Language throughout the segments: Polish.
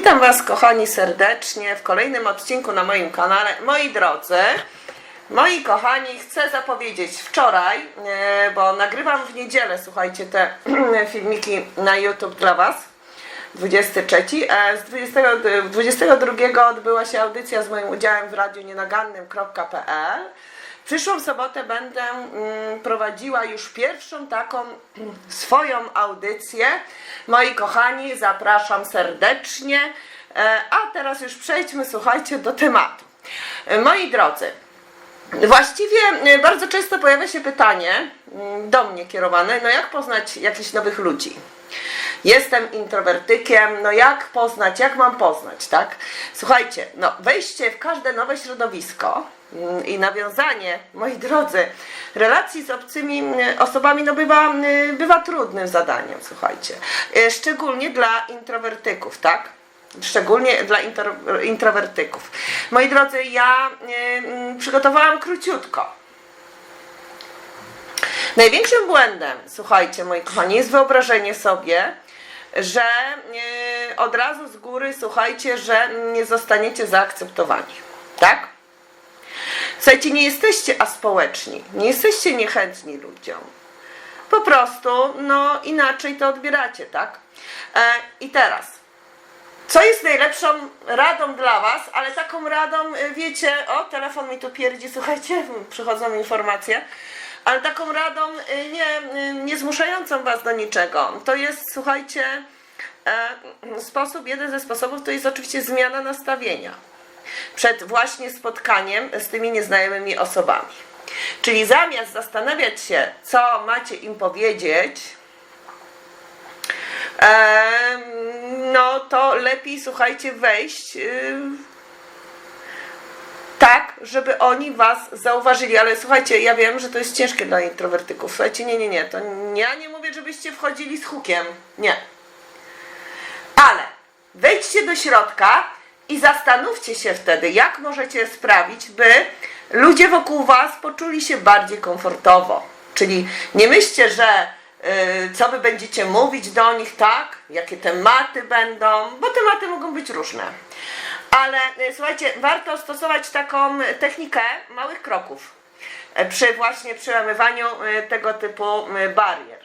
Witam Was, kochani, serdecznie w kolejnym odcinku na moim kanale. Moi drodzy, moi kochani, chcę zapowiedzieć wczoraj, e, bo nagrywam w niedzielę, słuchajcie, te filmiki na YouTube dla Was. 23. e, Z 20, 22 odbyła się audycja z moim udziałem w radiu nienagannym.pl. Przyszłą sobotę będę mm, prowadziła już pierwszą taką swoją audycję. Moi kochani, zapraszam serdecznie. E, A teraz już przejdźmy, słuchajcie, do tematu. E, Moi drodzy, Właściwie e, bardzo często pojawia się pytanie mm, do mnie kierowane, no jak poznać jakichś nowych ludzi? Jestem introwertykiem, no jak poznać, jak mam poznać, tak? Słuchajcie, no wejście w każde nowe środowisko i nawiązanie, moi drodzy, relacji z obcymi osobami, no bywa, bywa trudnym zadaniem, słuchajcie. E, Szczególnie dla introwertyków, tak? Szczególnie dla intro, introwertyków. Moi drodzy, ja y, przygotowałam króciutko. Największym błędem, słuchajcie, moi kochani, jest wyobrażenie sobie, że y, od razu z góry, słuchajcie, że nie zostaniecie zaakceptowani. Tak? Słuchajcie, nie jesteście aspołeczni, nie jesteście niechętni ludziom. Po prostu, no inaczej to odbieracie, tak? E, I teraz, co jest najlepszą radą dla Was, ale taką radą, y, wiecie, o, telefon mi tu pierdzi, słuchajcie, przychodzą informacje, ale taką radą y, nie, y, nie zmuszającą Was do niczego. To jest, słuchajcie, e, sposób, jeden ze sposobów to jest oczywiście zmiana nastawienia przed właśnie spotkaniem z tymi nieznajomymi osobami. Czyli zamiast zastanawiać się, co macie im powiedzieć, no to lepiej, słuchajcie, wejść yy, tak, żeby oni was zauważyli. Ale słuchajcie, ja wiem, że to jest ciężkie dla introwertyków. Słuchajcie, nie, nie, nie. To ja nie mówię, żebyście wchodzili z hukiem. Nie. Ale wejdźcie do środka i zastanówcie się wtedy, jak możecie sprawić, by ludzie wokół Was poczuli się bardziej komfortowo. Czyli nie myślcie, że y, co Wy będziecie mówić do nich, tak? Jakie tematy będą, bo tematy mogą być różne. Ale y, słuchajcie, warto stosować taką technikę małych kroków y, przy właśnie przełamywaniu y, tego typu y, barier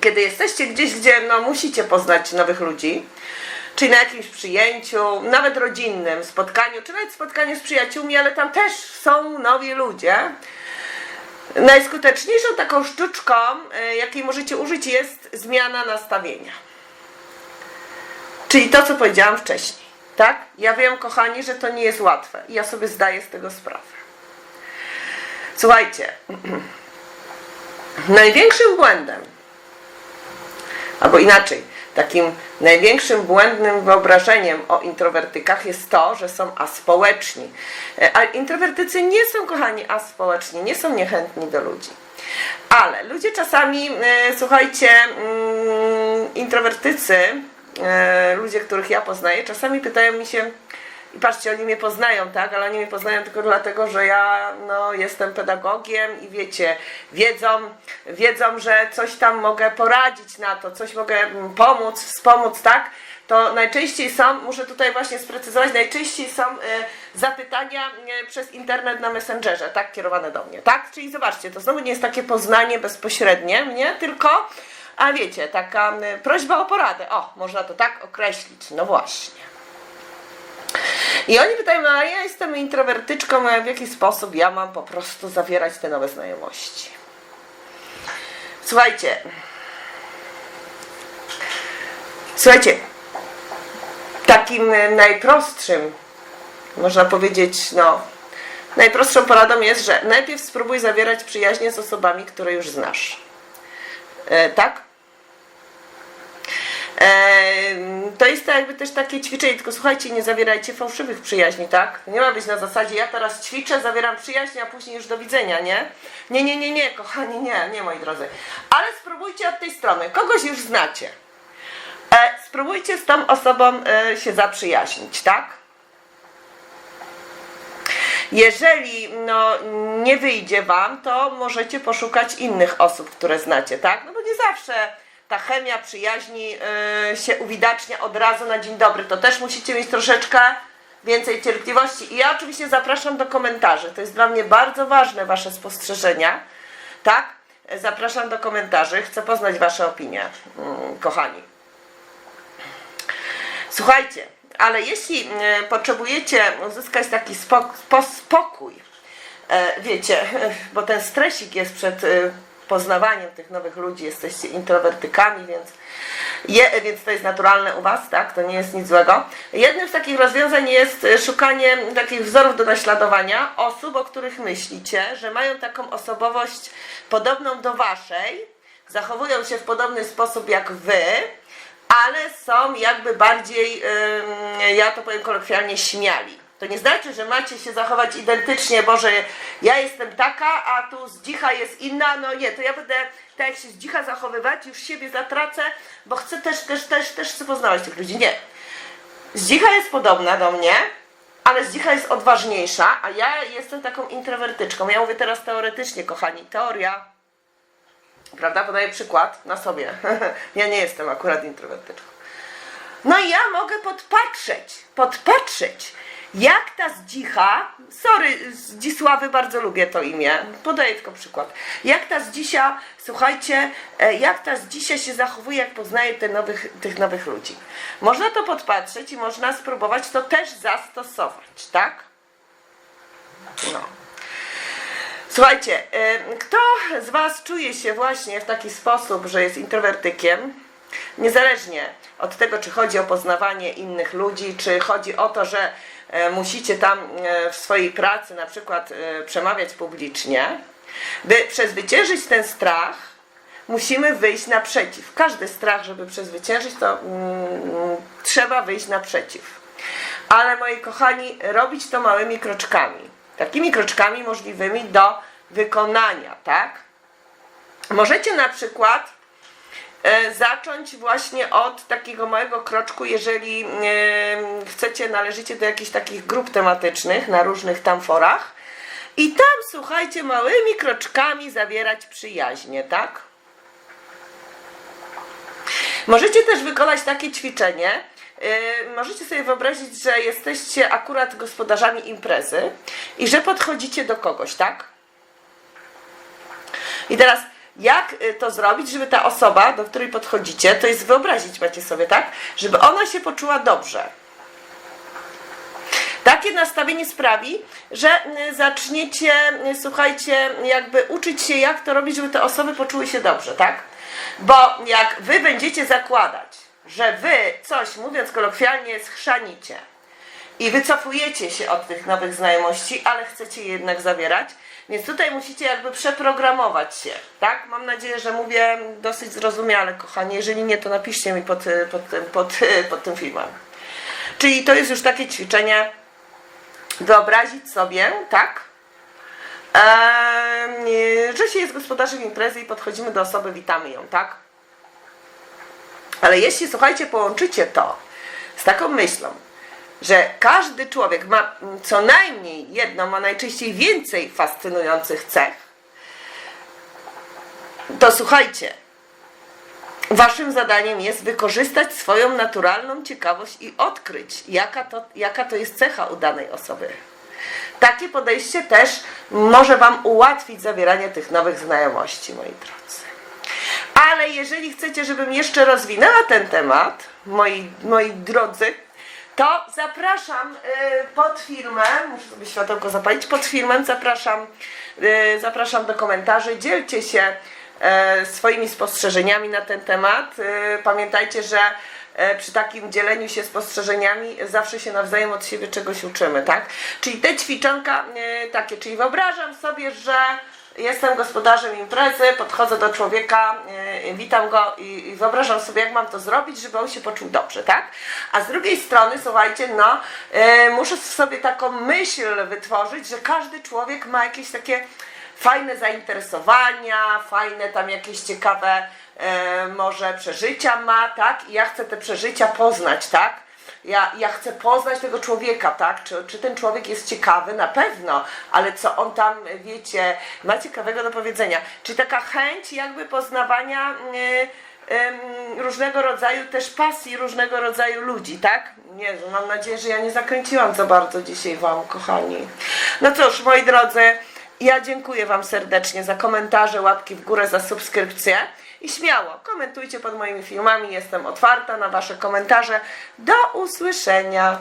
kiedy jesteście gdzieś, gdzie no, musicie poznać nowych ludzi, czyli na jakimś przyjęciu, nawet rodzinnym spotkaniu, czy nawet spotkaniu z przyjaciółmi, ale tam też są nowi ludzie. Najskuteczniejszą taką sztuczką, y, jakiej możecie użyć, jest zmiana nastawienia. Czyli to, co powiedziałam wcześniej. Tak? Ja wiem, kochani, że to nie jest łatwe i ja sobie zdaję z tego sprawę. Słuchajcie, największym błędem Albo inaczej, takim największym błędnym wyobrażeniem o introwertykach jest to, że są aspołeczni. E, A introwertycy nie są, kochani, aspołeczni, nie są niechętni do ludzi. Ale ludzie czasami, e, słuchajcie, introwertycy, e, ludzie, których ja poznaję, czasami pytają mi się, i patrzcie, oni mnie poznają, tak? Ale oni mnie poznają tylko dlatego, że ja no, jestem pedagogiem i wiecie, wiedzą, wiedzą, że coś tam mogę poradzić na to, coś mogę mm, pomóc, wspomóc, tak? To najczęściej są, muszę tutaj właśnie sprecyzować, najczęściej są y, zapytania y, przez internet na Messengerze, tak? Kierowane do mnie, tak? Czyli zobaczcie, to znowu nie jest takie poznanie bezpośrednie mnie, tylko, a wiecie, taka y, prośba o poradę. O, można to tak określić, no właśnie. I oni pytają, no a ja jestem introwertyczką, a w jaki sposób ja mam po prostu zawierać te nowe znajomości. Słuchajcie. Słuchajcie. Takim e, najprostszym, można powiedzieć, no, najprostszą poradą jest, że najpierw spróbuj zawierać przyjaźnie z osobami, które już znasz. E, tak? To jest to jakby też takie ćwiczenie, tylko słuchajcie, nie zawierajcie fałszywych przyjaźni, tak? Nie ma być na zasadzie, ja teraz ćwiczę, zawieram przyjaźń, a później już do widzenia, nie? Nie, nie, nie, nie, kochani, nie, nie, moi drodzy. Ale spróbujcie od tej strony, kogoś już znacie. E, spróbujcie z tą osobą e, się zaprzyjaźnić, tak? Jeżeli no, nie wyjdzie Wam, to możecie poszukać innych osób, które znacie, tak? No bo nie zawsze ta chemia przyjaźni yy, się uwidacznia od razu na dzień dobry. To też musicie mieć troszeczkę więcej cierpliwości. I ja oczywiście zapraszam do komentarzy. To jest dla mnie bardzo ważne, Wasze spostrzeżenia. Tak? Zapraszam do komentarzy. Chcę poznać Wasze opinie, mm, kochani. Słuchajcie, ale jeśli e, potrzebujecie uzyskać taki spok- spo- spokój, e, wiecie, bo ten stresik jest przed e, poznawaniem tych nowych ludzi, jesteście introwertykami, więc, je, więc to jest naturalne u Was, tak? To nie jest nic złego. Jednym z takich rozwiązań jest e, szukanie takich wzorów do naśladowania osób, o których myślicie, że mają taką osobowość podobną do Waszej, zachowują się w podobny sposób jak Wy, ale są jakby bardziej, ja to powiem kolokwialnie, śmiali. To nie znaczy, że macie się zachować identycznie, bo że ja jestem taka, a tu zdzicha jest inna. No nie, to ja będę tak jak się zdzicha zachowywać, już siebie zatracę, bo chcę też, też, też, też chcę poznawać tych ludzi. Nie. Zdzicha jest podobna do mnie, ale zdzicha jest odważniejsza, a ja jestem taką introwertyczką. Ja mówię teraz teoretycznie, kochani. Teoria Prawda? Podaję przykład na sobie. ja nie jestem akurat introwertyczką. No i ja mogę podpatrzeć, podpatrzeć, jak ta zdzicha, sorry, Zdzisławy bardzo lubię to imię, podaję tylko przykład. Jak ta zdzisia, słuchajcie, e, jak ta zdzisia się zachowuje, jak poznaje te nowych, tych nowych ludzi. Można to podpatrzeć i można spróbować to też zastosować, tak? No. Słuchajcie, y, kto z Was czuje się właśnie w taki sposób, że jest introwertykiem, niezależnie od tego, czy chodzi o poznawanie innych ludzi, czy chodzi o to, że e, musicie tam e, w swojej pracy na przykład e, przemawiać publicznie, by przezwyciężyć ten strach, musimy wyjść naprzeciw. Każdy strach, żeby przezwyciężyć, to mm, trzeba wyjść naprzeciw. Ale moi kochani, robić to małymi kroczkami. Takimi kroczkami możliwymi do wykonania, tak? Możecie na przykład e, zacząć właśnie od takiego małego kroczku, jeżeli e, chcecie, należycie do jakichś takich grup tematycznych na różnych tam forach i tam, słuchajcie, małymi kroczkami zawierać przyjaźnie, tak? Możecie też wykonać takie ćwiczenie. Yy, możecie sobie wyobrazić, że jesteście akurat gospodarzami imprezy i że podchodzicie do kogoś, tak? I teraz, jak y, to zrobić, żeby ta osoba, do której podchodzicie, to jest wyobrazić macie sobie, tak? Żeby ona się poczuła dobrze. Takie nastawienie sprawi, że y, zaczniecie, y, słuchajcie, jakby uczyć się, jak to robić, żeby te osoby poczuły się dobrze, tak? Bo jak wy będziecie zakładać, że wy coś, mówiąc kolokwialnie, schrzanicie i wycofujecie się od tych nowych znajomości, ale chcecie je jednak zawierać, więc tutaj musicie jakby przeprogramować się, tak? Mam nadzieję, że mówię dosyć zrozumiale, kochani. Jeżeli nie, to napiszcie mi pod, pod, tym- pod, pod tym filmem. Czyli to jest już takie ćwiczenie, wyobrazić sobie, tak? Nie, że się jest gospodarzem imprezy i podchodzimy do osoby, witamy ją, tak? Ale jeśli, słuchajcie, połączycie to z taką myślą, że każdy człowiek ma co najmniej jedną, a najczęściej więcej fascynujących cech, to słuchajcie, waszym zadaniem jest wykorzystać swoją naturalną ciekawość i odkryć, jaka to, jaka to jest cecha u danej osoby. Takie podejście też może Wam ułatwić zawieranie tych nowych znajomości, moi drodzy. Ale jeżeli chcecie, żebym jeszcze rozwinęła ten temat, moi, moi drodzy, to zapraszam y, pod filmem, muszę sobie światełko zapalić, pod filmem zapraszam, y, zapraszam do komentarzy, dzielcie się e, swoimi spostrzeżeniami na ten temat. Y, Pamiętajcie, że e, przy takim dzieleniu się spostrzeżeniami zawsze się nawzajem od siebie czegoś uczymy, tak? Czyli te ćwiczonka takie, czyli wyobrażam sobie, że jestem gospodarzem imprezy, podchodzę do człowieka, e, witam go i, i wyobrażam sobie, jak mam to zrobić, żeby on się poczuł dobrze, tak? A z drugiej strony, słuchajcie, no, e, muszę sobie taką myśl wytworzyć, że każdy człowiek ma jakieś takie fajne zainteresowania, fajne tam jakieś ciekawe e, może przeżycia ma, tak? I ja chcę te przeżycia poznać, tak? Ja, ja chcę poznać tego człowieka, tak? Czy, czy ten człowiek jest ciekawy? Na pewno, ale co on tam, wiecie, ma ciekawego do powiedzenia. Czyli taka chęć jakby poznawania em, różnego rodzaju też pasji, różnego rodzaju ludzi, tak? Nie, mam nadzieję, że ja nie zakręciłam za bardzo dzisiaj Wam, kochani. No cóż, moi drodzy, ja dziękuję Wam serdecznie za komentarze, łapki w górę, za subskrypcję. I śmiało komentujcie pod moimi filmami. Jestem otwarta na Wasze komentarze. Do usłyszenia.